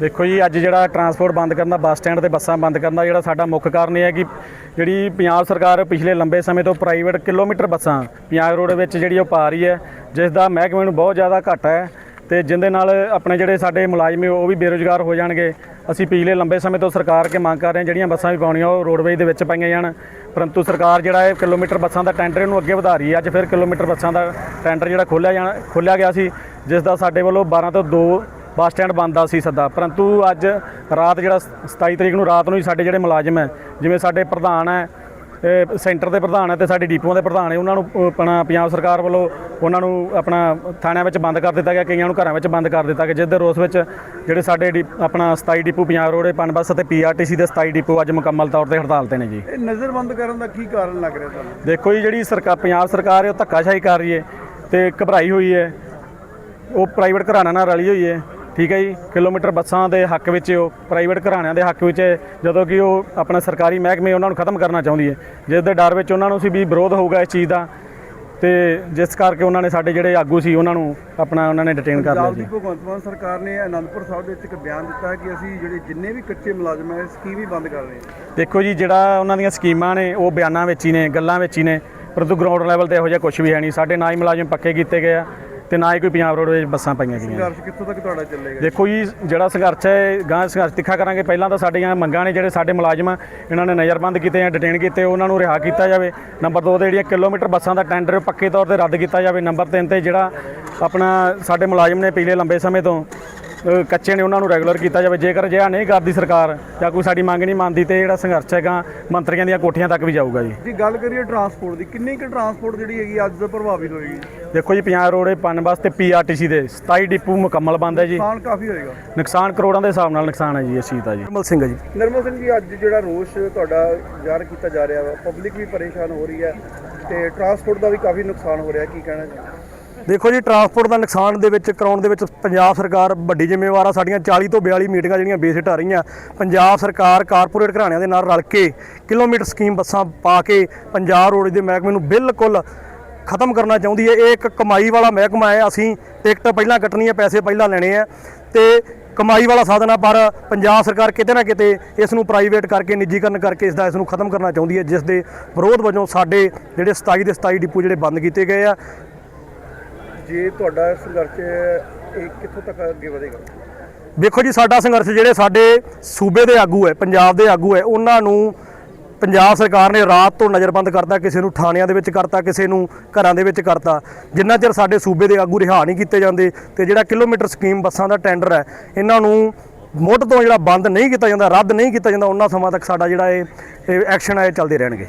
ਦੇਖੋ ਜੀ, ਅੱਜ ਜਿਹੜਾ ਟਰਾਂਸਪੋਰਟ ਬੰਦ ਕਰਨ ਦਾ ਬੱਸ ਸਟੈਂਡ ਤੇ ਬੱਸਾਂ ਬੰਦ ਕਰਨ ਦਾ ਜਿਹੜਾ ਸਾਡਾ ਮੁੱਖ ਕਾਰਨ ਇਹ ਹੈ ਕਿ ਜਿਹੜੀ ਪੰਜਾਬ ਸਰਕਾਰ ਪਿਛਲੇ ਲੰਬੇ ਸਮੇਂ ਤੋਂ ਪ੍ਰਾਈਵੇਟ ਕਿਲੋਮੀਟਰ ਬੱਸਾਂ ਪੰਜਾਬ ਰੋਡ ਵਿੱਚ ਜਿਹੜੀ ਉਹ ਪਾ ਰਹੀ ਹੈ, ਜਿਸ ਦਾ ਮਹਿਕਮੇ ਨੂੰ ਬਹੁਤ ਜ਼ਿਆਦਾ ਘਾਟਾ ਹੈ ਤੇ ਜਿੰਦੇ ਨਾਲ ਆਪਣੇ ਜਿਹੜੇ ਸਾਡੇ ਮੁਲਾਜ਼ਮ ਉਹ ਵੀ ਬੇਰੁਜ਼ਗਾਰ ਹੋ ਜਾਣਗੇ। ਅਸੀਂ ਪਿਛਲੇ ਲੰਬੇ ਸਮੇਂ ਤੋਂ ਸਰਕਾਰ ਕੇ ਮੰਗ ਕਰ ਰਹੇ ਹਾਂ, ਜਿਹੜੀਆਂ ਬੱਸਾਂ ਵੀ ਪਾਉਣੀਆਂ ਉਹ ਰੋਡਵੇਜ ਦੇ ਵਿੱਚ ਪਾਈਆਂ ਜਾਣ। ਪਰੰਤੂ ਸਰਕਾਰ ਜਿਹੜਾ ਹੈ ਕਿਲੋਮੀਟਰ ਬੱਸਾਂ ਦਾ ਟੈਂਡਰ ਇਹਨੂੰ ਅੱਗੇ ਵਧਾ ਰਹੀ ਹੈ। ਅੱਜ ਫਿਰ ਕਿਲੋਮੀਟਰ ਬੱਸਾਂ ਦਾ ਟੈਂਡਰ ਜਿਹੜਾ ਖੋਲ੍ਹਿਆ ਜਾਣਾ, ਖੋਲ੍ਹਿਆ ਗਿਆ ਸੀ, ਜਿਸ ਦਾ ਸਾਡੇ ਵੱਲੋਂ 12 ਤੋਂ 2 ਬੱਸ ਸਟੈਂਡ ਬੰਦ ਸੀ ਸੱਦਾ। ਪਰੰਤੂ ਅੱਜ ਰਾਤ ਜਿਹੜਾ 27 ਤਰੀਕ ਨੂੰ ਰਾਤ ਨੂੰ ਹੀ ਸਾਡੇ ਜਿਹੜੇ ਮੁਲਾਜ਼ਮ ਹੈ ਜਿਵੇਂ ਸਾਡੇ ਪ੍ਰਧਾਨ ਹੈ ਸੈਂਟਰ ਦੇ ਪ੍ਰਧਾਨ ਹੈ ਤੇ ਸਾਡੇ ਡਿਪੂਆਂ ਦੇ ਪ੍ਰਧਾਨ ਹੈ ਉਹਨਾਂ ਨੂੰ ਆਪਣਾ ਪੰਜਾਬ ਸਰਕਾਰ ਵੱਲੋਂ ਉਹਨਾਂ ਨੂੰ ਆਪਣਾ ਥਾਣਿਆਂ ਵਿੱਚ ਬੰਦ ਕਰ ਦਿੱਤਾ ਗਿਆ ਕਈਆਂ ਨੂੰ ਘਰਾਂ ਵਿੱਚ ਬੰਦ ਕਰ ਦਿੱਤਾ ਗਿਆ ਜਿਸ ਦੇ ਰੋਸ ਵਿੱਚ ਜਿਹੜੇ ਸਾਡੇ ਆਪਣਾ 27 ਡਿਪੂ ਪੰਜਾਬ ਰੋਡ ਪਨ ਬੱਸ ਅਤੇ ਪੀਆਰਟੀਸੀ ਦੇ 27 ਡਿਪੂ ਅੱਜ ਮੁਕੰਮਲ ਤੌਰ ਤੇ ਹੜਤਾਲ ਤੇ ਨੇ ਜੀ। ਇਹ ਨਜ਼ਰਬੰਦ ਕਰਨ ਦਾ ਕੀ ਕਾਰਨ ਲੱਗ ਰਿਹਾ ਤੁਹਾਨੂੰ? ਦੇਖੋ ਜੀ ਜਿਹੜੀ ਸਰਕਾਰ ਪੰਜਾਬ ਸਰਕਾਰ ਹੈ ਉਹ ਧੱਕਾਸ਼ਾਹੀ ਕਰ ਰਹੀ ਹੈ ਤੇ ਘਬਰਾਈ ਹੋਈ ਹੈ ਉਹ ਪ੍ਰਾਈਵੇਟ ਘਰਾਣਿਆਂ ਨਾਲ ਰਲੀ ਹੋਈ ਹੈ। ਠੀਕ ਹੈ ਜੀ ਕਿਲੋਮੀਟਰ ਬੱਸਾਂ ਦੇ ਹੱਕ ਵਿੱਚ ਉਹ ਪ੍ਰਾਈਵੇਟ ਘਰਾਣਿਆਂ ਦੇ ਹੱਕ ਵਿੱਚ ਜਦੋਂ ਕਿ ਉਹ ਆਪਣਾ ਸਰਕਾਰੀ ਮਹਿਕਮੇ ਉਹਨਾਂ ਨੂੰ ਖਤਮ ਕਰਨਾ ਚਾਹੁੰਦੀ ਹੈ। ਜਿਸ ਦੇ ਡਰ ਵਿੱਚ ਉਹਨਾਂ ਨੂੰ ਸੀ ਵੀ ਵਿਰੋਧ ਹੋਊਗਾ ਇਸ ਚੀਜ਼ ਦਾ ਤੇ ਜਿਸ ਕਰਕੇ ਉਹਨਾਂ ਨੇ ਸਾਡੇ ਜਿਹੜੇ ਆਗੂ ਸੀ ਉਹਨਾਂ ਨੂੰ ਆਪਣਾ ਉਹਨਾਂ ਨੇ ਡਿਟੇਨ ਕਰ ਲਿਆ ਪੰਜਾਬ ਜੀ। ਭਗਵੰਤ ਮਾਨ ਸਰਕਾਰ ਨੇ ਅਨੰਦਪੁਰ ਸਾਹਿਬ ਦੇ ਵਿੱਚ ਇੱਕ ਬਿਆਨ ਦਿੱਤਾ ਹੈ ਕਿ ਅਸੀਂ ਜਿਹੜੇ ਜਿੰਨੇ ਵੀ ਕੱਚੇ ਮੁਲਾਜ਼ਮ ਹੈ ਸਕੀਮ ਹੀ ਬੰਦ ਕਰ ਰਹੇ ਹਾਂ। ਦੇਖੋ ਜੀ ਜਿਹੜਾ ਉਹਨਾਂ ਦੀਆਂ ਸਕੀਮਾਂ ਨੇ ਉਹ ਬਿਆਨਾਂ ਵਿੱਚ ਹੀ ਨੇ ਗੱਲਾਂ ਵਿੱਚ ਹੀ ਨੇ ਪਰੰਤੂ ਗਰਾਊਂਡ ਲੈਵਲ ਤੇ ਇਹੋ ਜਿਹਾ ਕੁਝ ਵੀ ਹੈ ਨਹੀਂ। ਸਾਡੇ ਨਾ ਹੀ ਮੁਲਾਜ਼ਮ ਪੱਕੇ ਕੀਤੇ ਗਏ ਆ। ਤੇ ਨਾ ਹੀ ਕੋਈ ਪੰਜਾਬ ਰੋਡ ਵਿੱਚ ਬੱਸਾਂ ਪਾਈਆਂ ਗਈਆਂ। ਸੰਘਰਸ਼ ਕਿੱਥੋਂ ਤੱਕ ਤੁਹਾਡਾ ਚੱਲੇਗਾ ਦੇਖੋ ਜੀ ਜਿਹੜਾ ਸੰਘਰਸ਼ ਹੈ ਗਾਂ ਸੰਘਰਸ਼ ਤਿੱਖਾ ਕਰਾਂਗੇ। ਪਹਿਲਾਂ ਤਾਂ ਸਾਡੀਆਂ ਮੰਗਾਂ ਨੇ ਜਿਹੜੇ ਸਾਡੇ ਮੁਲਾਜ਼ਮ ਆ ਇਹਨਾਂ ਨੇ ਨਜ਼ਰਬੰਦ ਕੀਤੇ ਜਾਂ ਡਿਟੇਨ ਕੀਤੇ ਉਹਨਾਂ ਨੂੰ ਰਿਹਾ ਕੀਤਾ ਜਾਵੇ। ਨੰਬਰ 2 ਤੇ ਜਿਹੜੀਆਂ ਕਿਲੋਮੀਟਰ ਬੱਸਾਂ ਦਾ ਟੈਂਡਰ ਪੱਕੇ ਤੌਰ ਤੇ ਰੱਦ ਕੀਤਾ ਜਾਵੇ। ਨੰਬਰ 3 ਤੇ ਜਿਹੜਾ ਆਪਣਾ ਸਾਡੇ ਮੁਲਾਜ਼ਮ ਨੇ ਪਿਛਲੇ ਲੰਬੇ ਸਮੇਂ ਤੋਂ ਕੱਚੇ ਨੇ ਉਹਨਾਂ ਨੂੰ ਰੈਗੂਲਰ ਕੀਤਾ ਜਾਵੇ। ਜੇਕਰ ਅਜਿਹਾ ਨਹੀਂ ਕਰਦੀ ਸਰਕਾਰ ਜਾਂ ਕੋਈ ਸਾਡੀ ਮੰਗ ਨਹੀਂ ਮੰਨਦੀ ਤੇ ਜਿਹੜਾ ਸੰਘਰਸ਼ ਹੈਗਾ ਮੰਤਰੀਆਂ ਦੀਆਂ ਕੋਠੀਆਂ ਤੱਕ ਵੀ ਜਾਊਗਾ ਜੀ। ਜੀ ਗੱਲ ਕਰੀਏ ਟਰਾਂਸਪੋਰਟ ਦੀ ਕਿੰਨੀ ਕੁ ਟਰਾਂਸਪੋਰਟ ਜਿਹੜੀ ਹੈਗੀ ਅੱਜ ਤੋਂ ਪ੍ਰਭਾਵਿਤ ਹੋਏਗੀ? ਦੇਖੋ ਜੀ ਪੰਜਾਬ ਰੋਡ ਪਨ ਬੱਸ ਤੇ ਪੀਆਰਟੀਸੀ ਦੇ 27 ਡਿਪੂ ਮੁਕੰਮਲ ਬੰਦ ਹੈ ਜੀ। ਨੁਕਸਾਨ ਕਾਫੀ ਹੋਏਗਾ। ਨੁਕਸਾਨ ਕਰੋੜਾਂ ਦੇ ਹਿਸਾਬ ਨਾਲ ਨੁਕਸਾਨ ਹੈ ਜੀ ਇਸ ਚੀਜ਼ ਦਾ ਜੀ। ਨਿਰਮਲ ਸਿੰਘ ਹੈ ਜੀ। ਨਰਮਲ ਸਿੰਘ ਜੀ ਅੱਜ ਜਿਹੜਾ ਰੋਸ਼ ਤੁਹਾਡਾ ਜ਼ਾਹਰ ਕੀਤਾ ਜਾ ਰਿਹਾ ਵਾ ਪਬਲਿਕ ਵੀ ਪਰੇਸ਼ਾਨ ਹੋ ਰਹੀ ਹੈ ਤੇ ਟਰਾਂਸਪੋਰਟ ਦਾ ਵੀ ਕਾਫੀ ਨੁਕਸਾਨ ਹੋ ਰਿਹਾ ਕੀ ਕਹਿਣਾ ਜੀ? ਦੇਖੋ ਜੀ ਟਰਾਂਸਪੋਰਟ ਦਾ ਨੁਕਸਾਨ ਦੇ ਵਿੱਚ, ਕਰਾਉਣ ਦੇ ਵਿੱਚ ਪੰਜਾਬ ਸਰਕਾਰ ਵੱਡੀ ਜ਼ਿੰਮੇਵਾਰ ਆ। ਸਾਡੀਆਂ 40 ਤੋਂ 42 ਮੀਟਿੰਗਾਂ ਜਿਹੜੀਆਂ ਬੇਸਿਟ ਆ ਰਹੀਆਂ। ਪੰਜਾਬ ਸਰਕਾਰ ਕਾਰਪੋਰੇਟ ਘਰਾਣਿਆਂ ਦੇ ਨਾਲ ਰਲ ਕੇ ਕਿਲੋਮੀਟਰ ਸਕੀਮ ਬੱਸਾਂ ਪਾ ਕੇ ਪੰਜਾਬ ਰੋਡ ਦੇ ਮਹਿਕਮੇ ਨੂੰ ਬਿਲਕੁਲ ਖਤਮ ਕਰਨਾ ਚਾਹੁੰਦੀ ਹੈ। ਇਹ ਇੱਕ ਕਮਾਈ ਵਾਲਾ ਮਹਿਕਮਾ ਹੈ। ਅਸੀਂ ਟਿਕਟ ਪਹਿਲਾਂ ਕੱਟਣੀ ਹੈ, ਪੈਸੇ ਪਹਿਲਾਂ ਲੈਣੇ ਆ ਤੇ ਕਮਾਈ ਵਾਲਾ ਸਾਧਨ ਆ, ਪਰ ਪੰਜਾਬ ਸਰਕਾਰ ਕਿਤੇ ਨਾ ਕਿਤੇ ਇਸ ਨੂੰ ਪ੍ਰਾਈਵੇਟ ਕਰਕੇ, ਨਿੱਜੀਕਰਨ ਕਰਕੇ, ਇਸ ਦਾ ਇਸ ਨੂੰ ਖਤਮ ਕਰਨਾ ਚਾਹੁੰਦੀ ਹੈ। ਜਿਸ ਦੇ ਵਿਰੋਧ ਵਜੋਂ ਸਾਡੇ ਜਿਹੜੇ 27 ਦੇ 27 ਡਿਪੂ ਜਿਹੜੇ ਬੰਦ ਕੀਤੇ ਗਏ ਆ ਜੇ ਤੁਹਾਡਾ ਸੰਘਰਸ਼, ਇਹ ਕਿੱਥੋਂ ਤੱਕ ਅੱਗੇ ਵਧੇਗਾ? ਦੇਖੋ ਜੀ, ਸਾਡਾ ਸੰਘਰਸ਼ ਜਿਹੜੇ ਸਾਡੇ ਸੂਬੇ ਦੇ ਆਗੂ ਹੈ, ਪੰਜਾਬ ਦੇ ਆਗੂ ਹੈ, ਉਹਨਾਂ ਨੂੰ ਪੰਜਾਬ ਸਰਕਾਰ ਨੇ ਰਾਤ ਤੋਂ ਨਜ਼ਰਬੰਦ ਕਰਤਾ, ਕਿਸੇ ਨੂੰ ਥਾਣਿਆਂ ਦੇ ਵਿੱਚ ਕਰਤਾ, ਕਿਸੇ ਨੂੰ ਘਰਾਂ ਦੇ ਵਿੱਚ ਕਰਤਾ। ਜਿੰਨਾ ਚਿਰ ਸਾਡੇ ਸੂਬੇ ਦੇ ਆਗੂ ਰਿਹਾ ਨਹੀਂ ਕੀਤੇ ਜਾਂਦੇ ਤੇ ਜਿਹੜਾ ਕਿਲੋਮੀਟਰ ਸਕੀਮ ਬੱਸਾਂ ਦਾ ਟੈਂਡਰ ਹੈ, ਇਹਨਾਂ ਨੂੰ ਮੁੱਢ ਤੋਂ ਜਿਹੜਾ ਬੰਦ ਨਹੀਂ ਕੀਤਾ ਜਾਂਦਾ, ਰੱਦ ਨਹੀਂ ਕੀਤਾ ਜਾਂਦਾ, ਉਹਨਾਂ ਸਮਾਂ ਤੱਕ ਸਾਡਾ ਜਿਹੜਾ ਇਹ ਐਕਸ਼ਨ ਹੈ, ਇਹ ਚੱਲਦੇ ਰਹਿਣਗੇ।